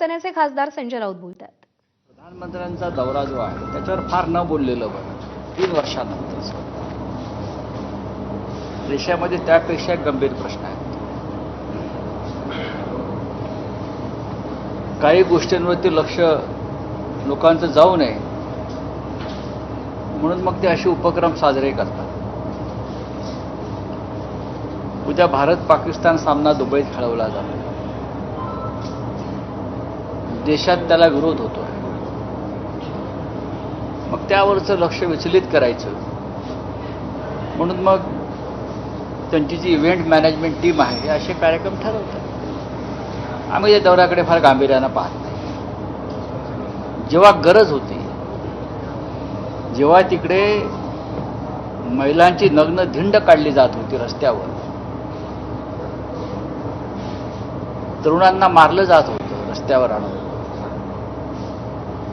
शिवसेनेचे खासदार संजय राऊत बोलत आहेत प्रधानमंत्र्यांचा दौरा जो आहे त्याच्यावर फार न बोललेलं बरं तीन वर्षानंतर. देशामध्ये त्यापेक्षा गंभीर प्रश्न आहेत. काही गोष्टींवरती लक्ष लोकांचं जाऊ नये. म्हणून मग ते असे उपक्रम साजरे करतात. उद्या भारत पाकिस्तान सामना दुबईत खेळवला जातो. देशात त्याला विरोध होतो मग त्यावरचं लक्ष विचलित करायचं. म्हणून मग त्यांची जी इव्हेंट मॅनेजमेंट टीम आहे असे कार्यक्रम ठरवतात. आम्ही या दौऱ्याकडे फार गांभीर्यानं पाहत नाही. जेव्हा गरज होती जेव्हा तिकडे महिलांची नग्न धिंड काढली जात होती रस्त्यावर तरुणांना मारलं जात होतं रस्त्यावर आणून.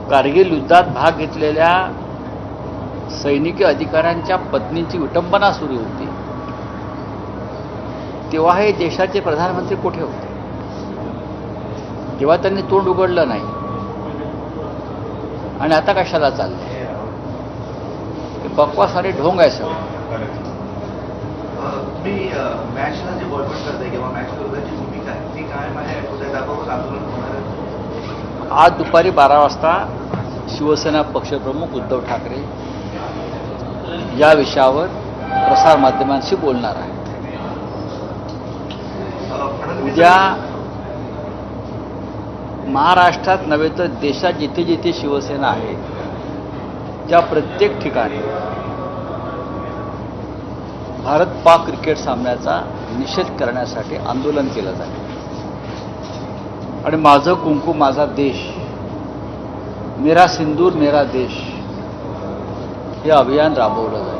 कारगिल युद्धात भाग घेतलेल्या सैनिकी अधिकाऱ्यांच्या पत्नींची विटंबना सुरू होती. तेव्हा हे देशाचे प्रधानमंत्री कुठे होते? तेव्हा त्यांनी तोंड उघडलं नाही. आणि आता कशाला चाललंय बकवास आणि ढोंग आहे सगळं. मॅचला जे बॉयकॉट करते किंवा मॅच विरोधाची भूमिका आहे ती कायम आहे उद्या आंदोलन आज दुपारी बारा वाजता शिवसेना पक्षप्रमुख उद्धव ठाकरे या विषयावर प्रसारमाध्यमांशी बोलणार आहेत. उद्या महाराष्ट्रात नव्हे तर देशात जिथे जिथे शिवसेना आहे त्या प्रत्येक ठिकाणी भारत पाक क्रिकेट सामन्याचा निषेध करण्यासाठी आंदोलन केलं जाईल. आणि माझं कुंकू माझा देश. मेरा सिंदूर मेरा देश. हे अभियान राबवलं जाईल.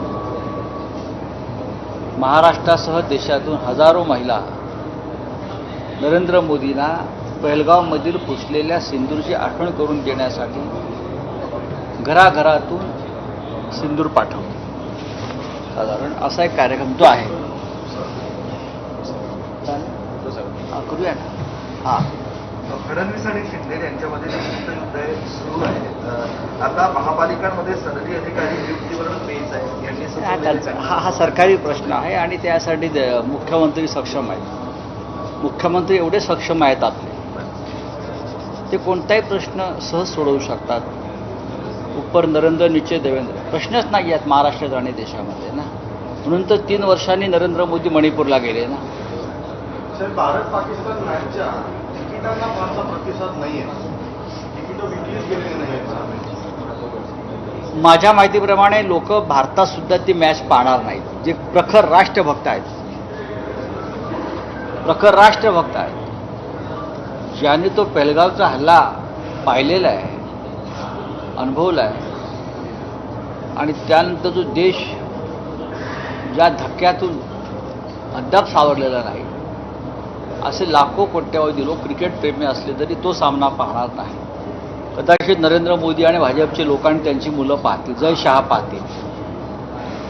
महाराष्ट्रासह देशातून हजारो महिला नरेंद्र मोदींना पहलगावमधील पुसलेल्या सिंदूरची आठवण करून देण्यासाठी घराघरातून सिंदूर पाठवतो. साधारण असा एक कार्यक्रम जो आहे. हा, करूया ना. हां. फडणवीस आणि शिंदे यांच्यामध्ये जे युद्ध आहे सुरू आहे आता महापालिकांमध्ये सनदी अधिकारी नियुक्तीवरून पेच आहे. यांनी हा? हा हा सरकारी प्रश्न आहे आणि त्यासाठी द- मुख्यमंत्री सक्षम आहेत. मुख्यमंत्री एवढे सक्षम आहेत आपले. ते कोणताही प्रश्न सहज सोडवू शकतात. उपर नरेंद्र निचे देवेंद्र. प्रश्नच नाही आहेत महाराष्ट्रात आणि देशामध्ये ना? म्हणून तर तीन वर्षांनी नरेंद्र मोदी मणिपूरला गेले ना? सर भारत पाकिस्तान मॅचच्या तिकिटांना फारसा प्रतिसाद नाही आहे तिकीटं विकलीच गेलेली नाही आहेत माझ्या माहितीप्रमाणे लोक भारतात सुद्धा ती मॅच पाहणार नाहीत. जे प्रखर राष्ट्रभक्त आहेत. प्रखर राष्ट्रभक्त आहेत. ज्याने तो पेलगावचा हल्ला पाहिलेला आहे अनुभवला आहे आणि त्यानंतर जो देश ज्या धक्क्यातून अद्याप सावरलेला नाही असे लाखो कोट्यावधी लोक क्रिकेट प्रेमी असले तरी तो सामना पाहणार नाही. कदाचित नरेंद्र मोदी आणि भाजपचे लोक आणि त्यांची मुलं पाहतील. जय शहा पाहतील.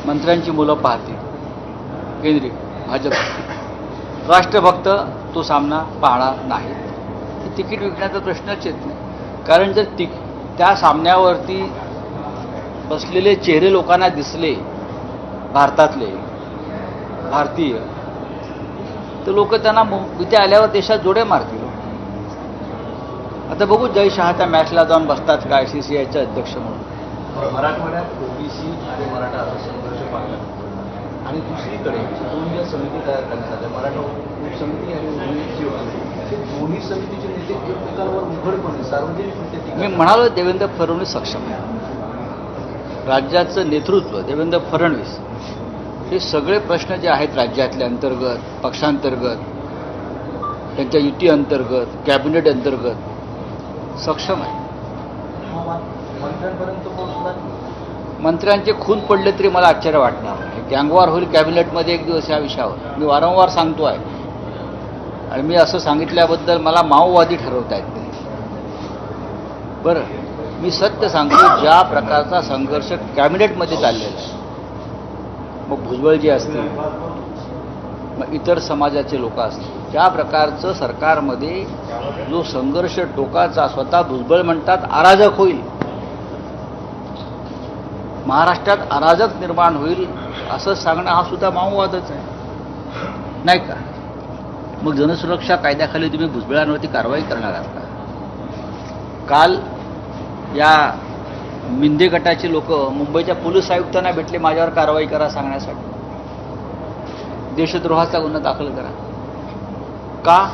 मंत्र्यांची मुलं पाहतील. केंद्रीय भाजप. राष्ट्रभक्त तो सामना पाहणार नाही. तिकीट विकण्याचा प्रश्नच येत नाही. कारण जर ति त्या सामन्यावरती बसलेले चेहरे लोकांना दिसले भारतातले भारतीय तर लोक त्यांना इथे आल्यावर देशात जोडे मारतील. आता बघू जय शहा त्या मॅचला जाऊन बसतात का आय सी सी आयचे अध्यक्ष म्हणून. मराठवाड्यात ओबीसी आणि मराठा असा संघर्ष पाहिला आणि दुसरीकडे दोन ज्या समिती तयार करण्यात आल्या मराठा उपसमिती आणि ओबीसी ते दोन्ही समितीचे नेते एकमेकांवर उघडपणे सार्वजनिकरित्या टीका मी म्हणालो देवेंद्र फडणवीस सक्षम आहे. राज्याचं नेतृत्व देवेंद्र फडणवीस. हे सगळे प्रश्न जे आहेत राज्यातल्या अंतर्गत पक्षांतर्गत त्यांच्या युती अंतर्गत कॅबिनेट अंतर्गत सक्षम आहे. मंत्र्यांचे खून पडले तरी मला आश्चर्य वाटणार नाही. गँगवार होईल कॅबिनेटमध्ये एक दिवस या विषयावर. मी वारंवार सांगतो आहे. आणि मी असं सांगितल्याबद्दल मला माओवादी ठरवता येत नाही. बरं मी सत्य सांगतो ज्या प्रकारचा संघर्ष कॅबिनेटमध्ये चाललेला आहे. मग भुजबळजी असतील मग इतर समाजाचे लोक असतील त्या प्रकारचं सरकारमध्ये जो संघर्ष टोकाचा स्वतः भुजबळ म्हणतात अराजक होईल. महाराष्ट्रात अराजक निर्माण होईल असं सांगणं हा सुद्धा माओवादच आहे. नाही का? मग जनसुरक्षा कायद्याखाली तुम्ही भुजबळांवरती कारवाई करणार आहात का? काल या मिंदे गटाचे लोक मुंबईच्या पोलीस आयुक्तांना भेटले माझ्यावर कारवाई करा सांगण्यासाठी. देशद्रोहाचा गुन्हा दाखल करा. का?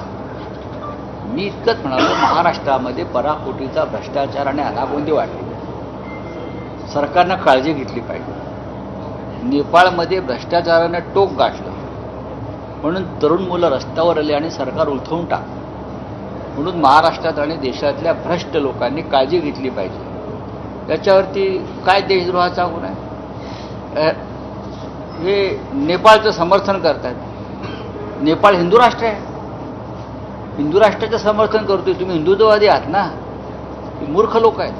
मी इतकंच म्हणालो महाराष्ट्रामध्ये पराकोटीचा भ्रष्टाचार आणि अनागोंदी वाढली. सरकारनं काळजी घेतली पाहिजे. नेपाळमध्ये भ्रष्टाचारानं टोक गाठलं. म्हणून तरुण मुलं रस्त्यावर आली आणि सरकार उलथवून टाक म्हणून महाराष्ट्रात आणि देशातल्या भ्रष्ट लोकांनी काळजी घेतली पाहिजे. त्याच्यावरती काय देशद्रोहाचा गुन्हा आहे? हे नेपाळचं समर्थन करतात. नेपाळ हिंदू राष्ट्र आहे. हिंदू राष्ट्राचं समर्थन करतोय. तुम्ही हिंदुत्ववादी आहात ना? ते मूर्ख लोक आहेत.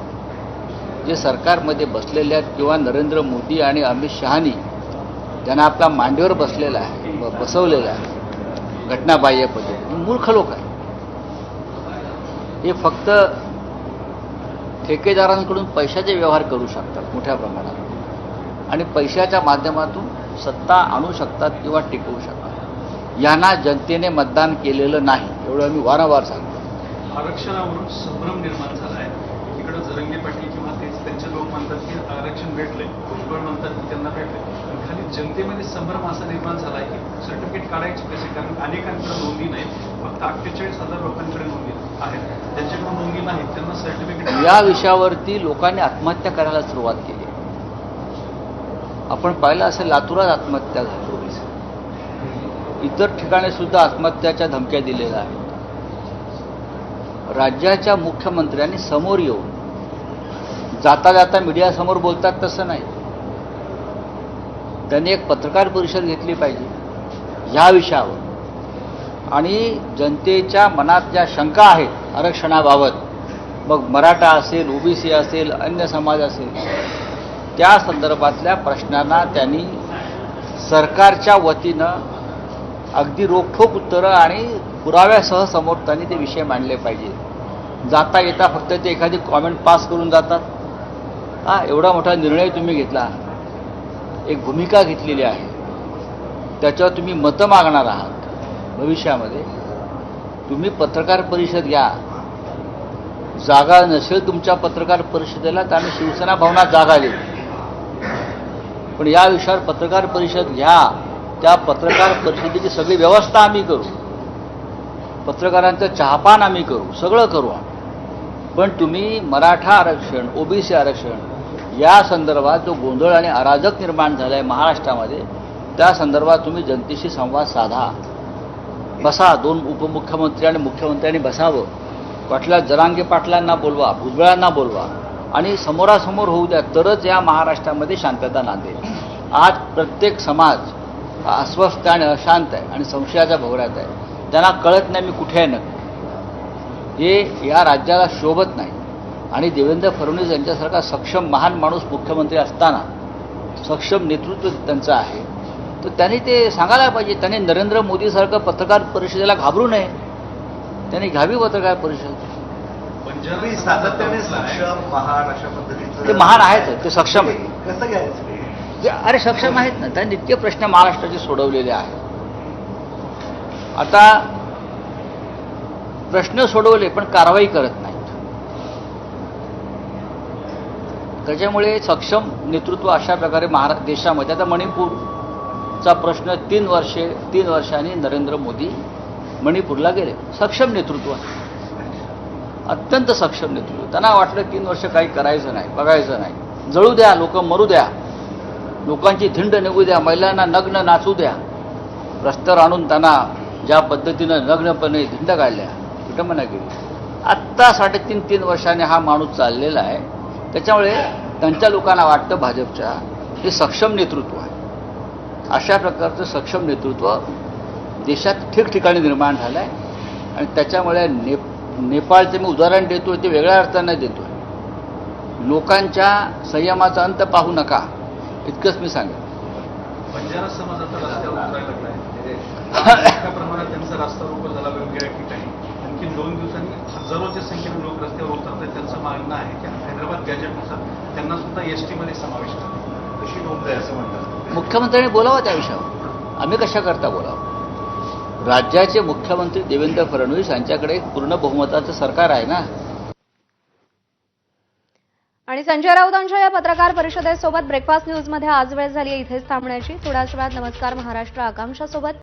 जे सरकारमध्ये बसलेले आहेत किंवा नरेंद्र मोदी आणि अमित शहानी त्यांना आपला मांडीवर बसलेला आहे ब- बसवलेला आहे. घटनाबाह्य पद्धती. मूर्ख लोक आहेत. हे फक्त ठेकेदारांकडून पैशाचे व्यवहार करू शकतात मोठ्या प्रमाणात. आणि पैशाच्या माध्यमातून सत्ता आणू शकतात किंवा टिकवू शकतात. यांना जनतेने मतदान केलेलं नाही एवढं आम्ही वारंवार सांगतो. आरक्षणावरून संभ्रम निर्माण झाला आहे. इकडं जरंगे पाटील किंवा तेच त्यांचे लोक म्हणतात की आरक्षण भेटले भुजबळ म्हणतात की त्यांना भेटले खाली जनतेमध्ये संभ्रम असा निर्माण झाला आहे की सर्टिफिकेट काढायचे कसे कारण अनेकांकडे नोंदी नाहीत. फक्त अठ्ठेचाळीस हजार लोकांकडे नोंदी आहेत. ज्यांच्याकडे नोंदी नाहीत. त्यांना सर्टिफिकेट या विषयावरती लोकांनी आत्महत्या करायला सुरुवात केली. आपण पाहिलं असेल लातूरात आत्महत्या झाली. इतर ठिकाणी सुद्धा आत्महत्याच्या धमक्या दिलेल्या आहेत. राज्याच्या मुख्यमंत्र्यांनी समोर येऊन जाता जाता मीडियासमोर बोलतात तसं नाही. त्यांनी एक पत्रकार परिषद घेतली पाहिजे. ह्या विषयावर. आणि जनतेच्या मनात ज्या शंका आहेत आरक्षणाबाबत मग मराठा असेल ओबीसी असेल अन्य समाज असेल त्या संदर्भातल्या प्रश्नांना त्यांनी सरकारच्या वतीनं अगदी रोखोक उत्तरं आणि पुराव्यासह समोर त्यांनी ते विषय मांडले पाहिजे. जाता येता फक्त ते एखादी कॉमेंट पास करून जातात. हा एवढा मोठा निर्णय तुम्ही घेतला. एक भूमिका घेतलेली आहे. त्याच्यावर तुम्ही मतं मागणार आहात. भविष्यामध्ये तुम्ही पत्रकार परिषद घ्या. जागा नसेल तुमच्या पत्रकार परिषदेला तर आम्ही शिवसेना भवनात जागा देऊ. पण या विषयावर पत्रकार परिषद घ्या. त्या पत्रकार परिषदेची सगळी व्यवस्था आम्ही करू. पत्रकारांचं चहापान आम्ही करू. सगळं करू पण तुम्ही मराठा आरक्षण ओबीसी आरक्षण या संदर्भात जो गोंधळ आणि अराजक निर्माण झाला आहे महाराष्ट्रामध्ये त्या संदर्भात तुम्ही जनतेशी संवाद साधा. बसा दोन उपमुख्यमंत्री आणि मुख्यमंत्र्यांनी बसावं. पाटला जरांगे पाटलांना बोलवा भुजबळांना बोलवा. आणि समोरासमोर होऊ द्या तरच या महाराष्ट्रामध्ये शांतता नांदेल. आज प्रत्येक समाज अस्वस्थ आणि अशांत आहे आणि संशयाच्या भोवऱ्यात आहे. त्यांना कळत नाही मी कुठे आहे नक्की. हे या राज्याला शोभत नाही. आणि देवेंद्र फडणवीस यांच्यासारखा सक्षम महान माणूस मुख्यमंत्री असताना सक्षम नेतृत्व त्यांचं आहे. तर त्यांनी ते सांगायला पाहिजे. त्यांनी नरेंद्र मोदीसारखं पत्रकार परिषदेला घाबरू नये. त्यांनी घ्यावी पत्रकार परिषद. ते महान आहेत ते सक्षम आहेत. अरे सक्षम आहेत ना. त्यांनी इतके प्रश्न महाराष्ट्राचे सोडवलेले आहेत. आता प्रश्न सोडवले पण कारवाई करत नाहीत. त्याच्यामुळे सक्षम नेतृत्व अशा प्रकारे महारा देशामध्ये. आता चा प्रश्न तीन वर्षे तीन वर्षांनी नरेंद्र मोदी मणिपूरला गेले. सक्षम नेतृत्व. अत्यंत सक्षम नेतृत्व. त्यांना वाटलं तीन वर्ष काही करायचं नाही बघायचं नाही. जळू द्या लोक मरू द्या. लोकांची धिंड निघू द्या महिलांना नग्न नाचू द्या. रस्त्यावर आणून त्यांना ज्या पद्धतीनं नग्नपणे धिंड काढल्या विटंबना केली आत्ता साडेतीन तीन वर्षाने हा माणूस चाललेला आहे. त्याच्यामुळे त्यांच्या लोकांना वाटतं भाजपच्या हे सक्षम नेतृत्व आहे. अशा प्रकारचं सक्षम नेतृत्व देशात ठिकठिकाणी निर्माण झालं आहे आणि त्याच्यामुळे ने नेपाळचं मी उदाहरण देतोय ते वेगळ्या अर्थानं देतोय. लोकांच्या संयमाचा अंत पाहू नका. इतकंच मी सांगेन. बंजारा समाज आता रस्त्यावर उतरायला प्रमाणात त्यांचा रास्ता रोको झाला वेगवेगळ्या ठिकाणी. आणखी दोन दिवसांनी हजारोच्या संख्येने लोक रस्त्यावर उतरत आहेत त्यांचं मागणं आहे की हैदराबाद गॅजेटनुसार त्यांना सुद्धा एसमध्ये समावेश करा. कशी नोंद आहे असं म्हणतात. मुख्यमंत्र्यांनी बोलावं त्या विषयावर. आम्ही कशा करता बोलावं? राज्याचे मुख्यमंत्री देवेंद्र फडणवीस यांच्याकडे पूर्ण बहुमताचं सरकार आहे ना? आणि संजय राऊतांच्या या पत्रकार परिषदेसोबत ब्रेकफास्ट न्यूजमध्ये आज वेळ झाली आहे इथेच थांबण्याची. थोड्याच वेळात नमस्कार महाराष्ट्र आकांक्षासोबत.